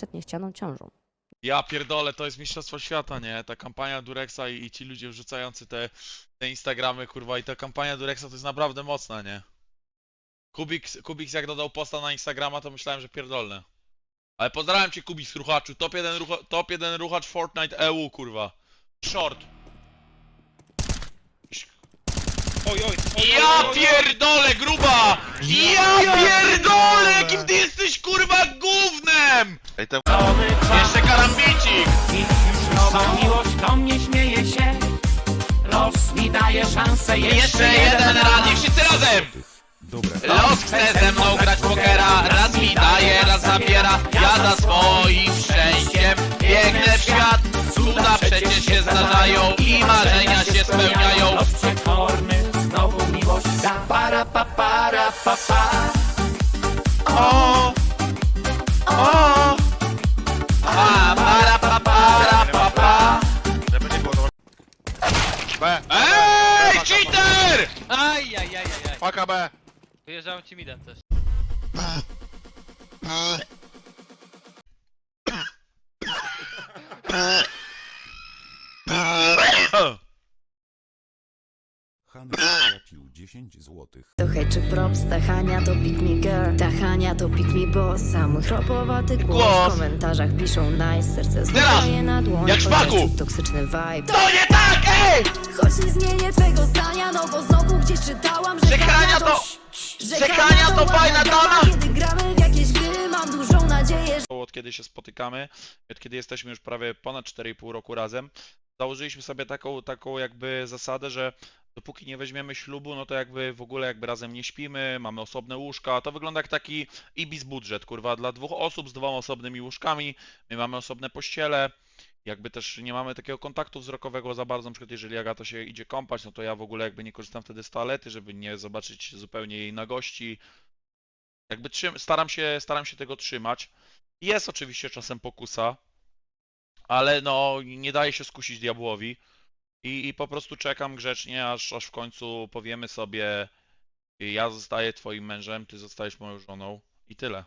przed niechcianą ciążą. Ja pierdolę, to jest mistrzostwo świata, nie? Ta kampania Durexa i, i ci ludzie wrzucający te, te Instagramy, kurwa, i ta kampania Durexa to jest naprawdę mocna, nie? Kubiks, Kubiks jak dodał posta na Instagrama, to myślałem, że pierdolne. Ale pozdrawiam cię Kubiks ruchaczu, top 1, rucha, top 1 ruchacz Fortnite EU, kurwa. Short. Oj, oj, oj, Ja oj, oj, oj. pierdolę, gruba! Ja pierdolę, jakim ty jesteś! Ej, ten... Jeszcze karambicik! Nowa miłość do mnie śmieje się. Los mi daje szansę Jeszcze jeden raz, niech wszyscy razem! Los chce ze mną grać w pokera Raz mi daje, raz zabiera. Ja za swoim szczęściem biegnę w świat. Cuda przecież się zdarzają I marzenia się spełniają. Los Ai, ai, ai, ai, ai. Vai acabar. Wyjeżdżają ci midem też. Oh. Han zapłacił 10 złotych. To hej czy props, ta Hania to pick me girl Ta Hania to pick me boss mój chropowaty głos, Głos. w komentarzach piszą nice Serce zdaje na dłoń jak szpaku. toksyczny vibe To nie tak, ej! Choć nie zmienię twego zdania No bo znowu gdzieś czytałam, że, Że Hania to- że Hania to fajna dama. Kiedy gramy w jakieś gry Mam dużą nadzieję, że od kiedy się spotykamy, od kiedy jesteśmy już prawie ponad 4,5 roku razem, założyliśmy sobie taką, taką jakby zasadę, że dopóki nie weźmiemy ślubu, no to jakby w ogóle jakby razem nie śpimy, mamy osobne łóżka, to wygląda jak taki ibis budżet, kurwa, dla dwóch osób z dwoma osobnymi łóżkami, my mamy osobne pościele, jakby też nie mamy takiego kontaktu wzrokowego za bardzo, na przykład jeżeli Agata się idzie kąpać, no to ja w ogóle jakby nie korzystam wtedy z toalety, żeby nie zobaczyć zupełnie jej nagości, jakby trzym, staram się, staram się tego trzymać. Jest oczywiście czasem pokusa, ale no nie daje się skusić diabłowi i, i po prostu czekam grzecznie, aż, aż w końcu powiemy sobie ja zostaję twoim mężem, ty zostajesz moją żoną i tyle.